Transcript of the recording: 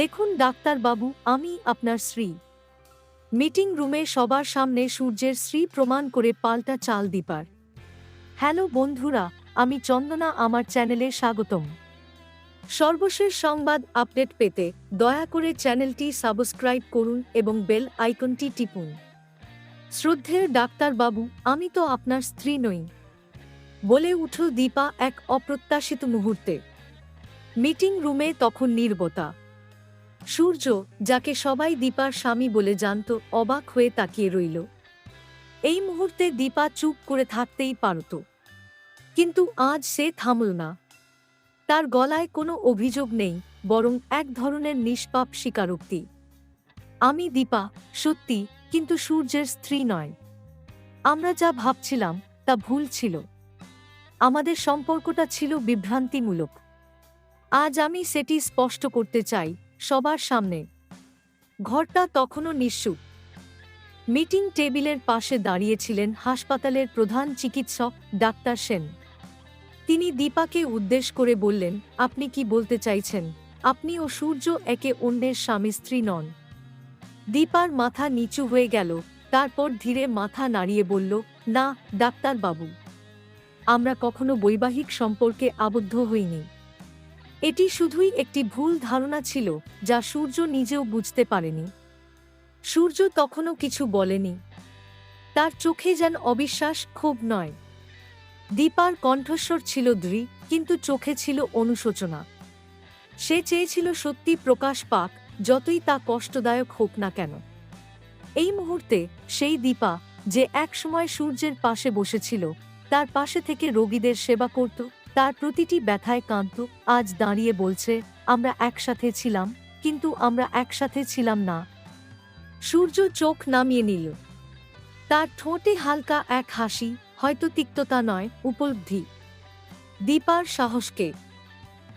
দেখুন ডাক্তারবাবু, আমি আপনার শ্রী মিটিং রুমে সবার সামনে সূর্যের শ্রী প্রমাণ করে পাল্টা চাল দীপার। হ্যালো বন্ধুরা, আমি চন্দনা, আমার চ্যানেলে স্বাগতম। সর্বশেষ সংবাদ আপডেট পেতে দয়া করে চ্যানেলটি সাবস্ক্রাইব করুন এবং বেল আইকনটি টিপুন। শ্রদ্ধেয় ডাক্তারবাবু, আমি তো আপনার স্ত্রী নই। বলে উঠল দীপা এক অপ্রত্যাশিত মুহূর্তে। মিটিং রুমে তখন নীরবতা। সূর্য, যাকে সবাই দীপার স্বামী বলে জানত, অবাক হয়ে তাকিয়ে রইল। এই মুহূর্তে দীপা চুপ করে থাকতেই পারত। কিন্তু আজ সে থামল না। তার গলায় কোনো অভিযোগ নেই, বরং এক ধরনের নিষ্পাপ স্বীকারোক্তি। আমি দীপা, সত্যি, কিন্তু সূর্যের স্ত্রী নয়। আমরা যা ভাবছিলাম, তা ভুল ছিল। আমাদের সম্পর্কটা ছিল বিভ্রান্তিমূলক। আজ আমি সেটি স্পষ্ট করতে চাই সবার সামনে। ঘরটা তখনও নিঃসুপ মিটিং টেবিলের পাশে দাঁড়িয়েছিলেন হাসপাতালের প্রধান চিকিৎসক ডাক্তার সেন। তিনি দীপাকে উদ্দেশ করে বললেন, আপনি কি বলতে চাইছেন? আপনি ও সূর্য একে অন্যের স্বামী স্ত্রী নন। দীপার মাথা নিচু হয়ে গেল, তারপর ধীরে মাথা নাড়িয়ে বলল, না, ডাক্তারবাবু। আমরা কখনো বৈবাহিক সম্পর্কে আবদ্ধ হইনি। এটি শুধুই একটি ভুল ধারণা ছিল, যা সূর্য নিজেও বুঝতে পারেনি। সূর্য তখনও কিছু বলেনি। তার চোখে যেন অবিশ্বাস ক্ষোভ নয়। দীপার কণ্ঠস্বর ছিল দৃঢ়, কিন্তু চোখে ছিল অনুশোচনা। সে চেয়েছিল সত্যি প্রকাশ পাক, যতই তা কষ্টদায়ক হোক না কেন। এই মুহূর্তে সেই দীপা, যে একসময় সূর্যের পাশে বসেছিল, তার পাশে থেকে রোগীদের সেবা করত। তার প্রতিটি ব্যথায় কান্ত আজ দাঁড়িয়ে বলছে, আমরা একসাথে ছিলাম, কিন্তু আমরা একসাথে ছিলাম না। সূর্য চোখ নামিয়ে নিল। তার ঠোঁটে হালকা এক হাসি, হয়তো তিক্ততা নয়, উপলব্ধি। দীপার সাহসকে